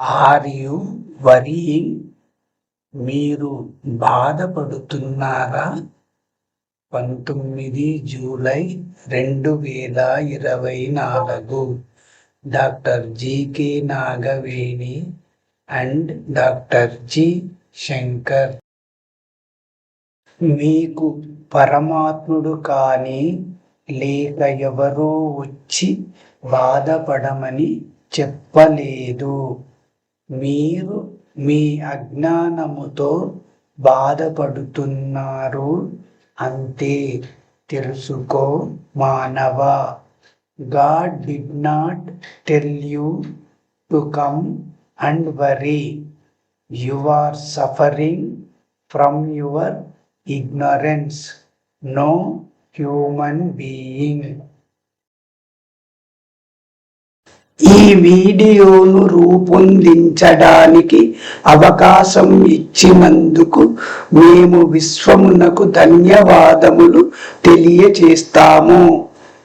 Are you మీరు బాధపడుతున్నారా? పంతొమ్మిది జూలై రెండు వేల ఇరవై నాలుగు. Doctor GK Nagaveni and doctor G Shankar. మీకు పరమాత్ముడు కానీ లేక ఎవరో వచ్చి బాధపడమని చెప్పలేదు. మీరు మీ అజ్ఞానముతో బాధపడుతున్నారు అంతే తెలుసుకో మానవ. God did not tell you to come and worry you are suffering from your ignorance no human being ఈ వీడియోను రూపొందించడానికి అవకాశం ఇచ్చినందుకు మేము విశ్వమునకు ధన్యవాదములు తెలియచేస్తాము.